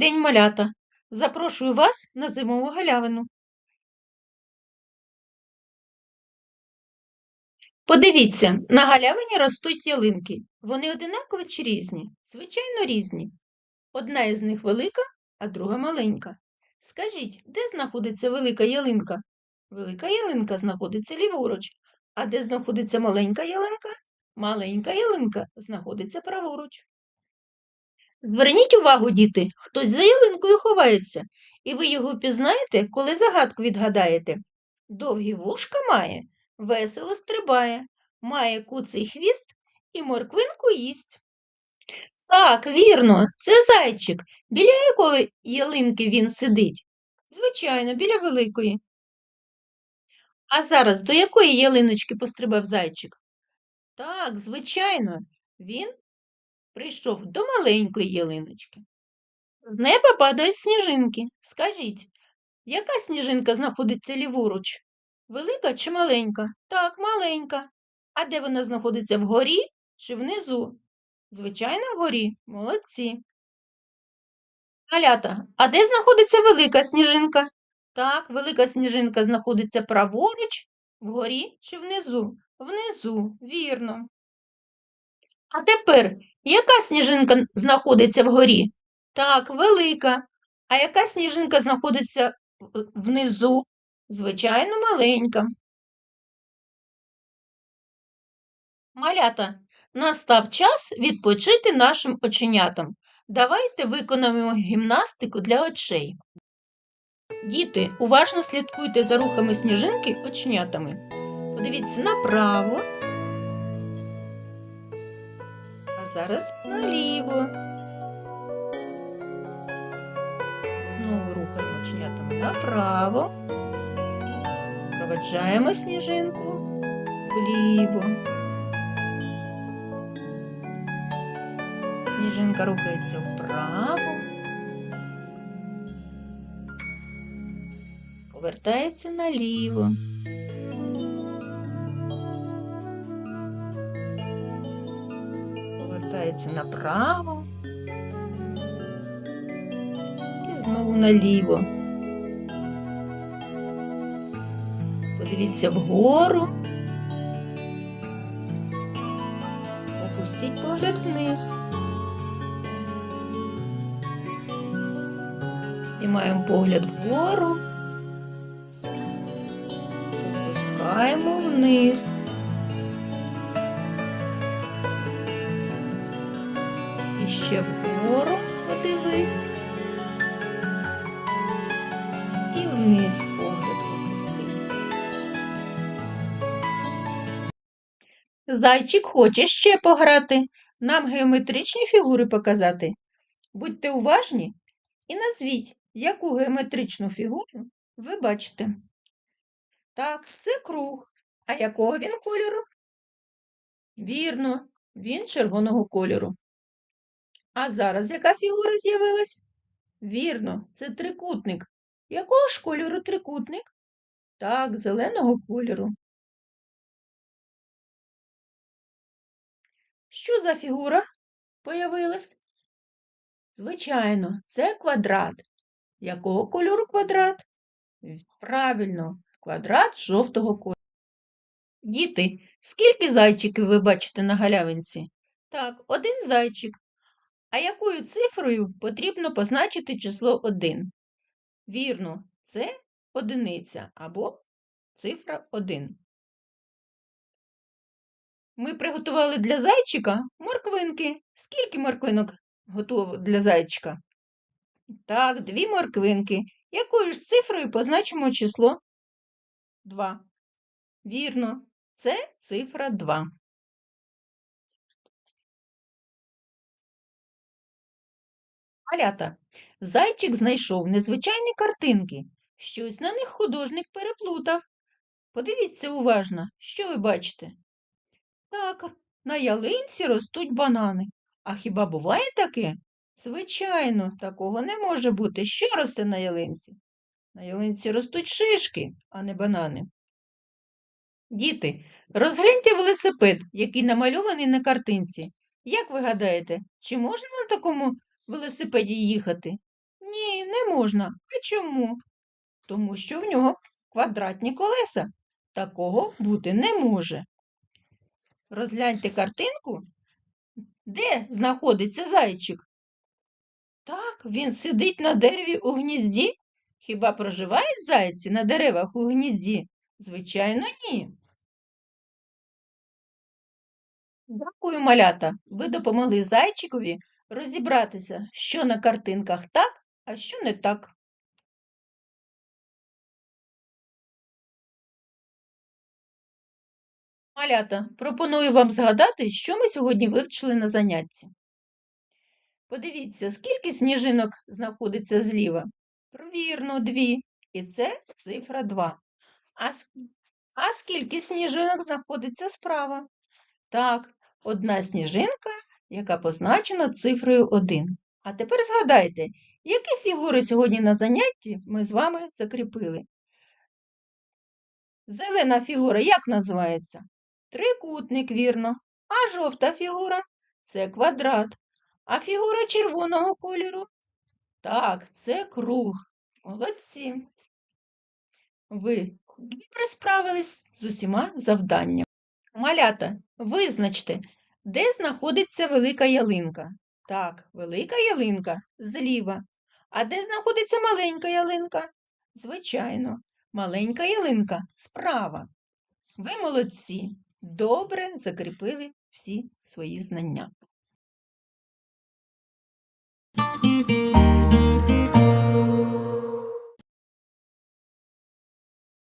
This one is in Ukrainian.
день, малята! Запрошую вас на зимову галявину. Подивіться, на галявині ростуть ялинки. Вони одинакові чи різні? Звичайно, різні. Одна із них велика, а друга маленька. Скажіть, де знаходиться велика ялинка? Велика ялинка знаходиться ліворуч. А де знаходиться маленька ялинка? Маленька ялинка знаходиться праворуч. Зверніть увагу, діти, хтось за ялинкою ховається, і ви його впізнаєте, коли загадку відгадаєте. Довгі вушка має, весело стрибає, має куций хвіст і морквинку їсть. Так, вірно, це зайчик. Біля якої ялинки він сидить? Звичайно, біля великої. А зараз до якої ялиночки пострибав зайчик? Так, звичайно, він прийшов до маленької ялиночки. З неба падають сніжинки. Скажіть, яка сніжинка знаходиться ліворуч? Велика чи маленька? Так, маленька. А де вона знаходиться вгорі чи внизу? Звичайно, вгорі. Молодці. Малята, а де знаходиться велика сніжинка? Так, велика сніжинка знаходиться праворуч, вгорі чи внизу? Внизу, вірно. А тепер, яка сніжинка знаходиться вгорі? Так, велика. А яка сніжинка знаходиться внизу? Звичайно, маленька. Малята, настав час відпочити нашим оченятам. Давайте виконаємо гімнастику для очей. Діти, уважно слідкуйте за рухами сніжинки оченятами. Подивіться направо, зараз наліво. Знову рухаємо оченятами направо. Проведжаємо сніжинку вліво. Сніжинка рухається вправо. Повертається наліво. Повертається направо. І знову наліво. Подивіться вгору. Опустіть погляд вниз. Знімаємо погляд вгору. Опускаємо вниз. Ще вгору подивись. І вниз погляд опусти. Зайчик хоче ще пограти, нам геометричні фігури показати. Будьте уважні і назвіть, яку геометричну фігуру ви бачите. Так, це круг. А якого він кольору? Вірно, він червоного кольору. А зараз яка фігура з'явилась? Вірно, це трикутник. Якого ж кольору трикутник? Так, зеленого кольору. Що за фігура появилась? Звичайно, це квадрат. Якого кольору квадрат? Правильно, квадрат жовтого кольору. Діти, скільки зайчиків ви бачите на галявинці? Так, один зайчик. А якою цифрою потрібно позначити число 1? Вірно, це одиниця або цифра 1. Ми приготували для зайчика морквинки. Скільки морквинок готово для зайчика? Так, дві морквинки. Якою ж цифрою позначимо число 2? Вірно, це цифра 2. Малята, зайчик знайшов незвичайні картинки. Щось на них художник переплутав. Подивіться уважно, що ви бачите? Так, на ялинці ростуть банани. А хіба буває таке? Звичайно, такого не може бути. Що росте на ялинці? На ялинці ростуть шишки, а не банани. Діти, розгляньте велосипед, який намальований на картинці. Як ви гадаєте, чи можна на такому велосипеді їхати? Ні, не можна. А чому? Тому що в нього квадратні колеса. Такого бути не може. Розгляньте картинку, де знаходиться зайчик. Так, він сидить на дереві у гнізді. Хіба проживають зайці на деревах у гнізді? Звичайно, ні. Дякую, малята. Ви допомогли зайчикові розібратися, що на картинках так, а що не так. Малята, пропоную вам згадати, що ми сьогодні вивчили на занятті. Подивіться, скільки сніжинок знаходиться зліва. Вірно, дві. І це цифра 2. А, а скільки сніжинок знаходиться справа? Так, одна сніжинка, яка позначена цифрою 1. А тепер згадайте, які фігури сьогодні на занятті ми з вами закріпили. Зелена фігура як називається? Трикутник, вірно. А жовта фігура це квадрат. А фігура червоного кольору? Так, це круг. Молодці. Ви добре з усіма завданнями. Малята, визначте, де знаходиться велика ялинка? Так, велика ялинка зліва. А де знаходиться маленька ялинка? Звичайно, маленька ялинка справа. Ви молодці. Добре закріпили всі свої знання.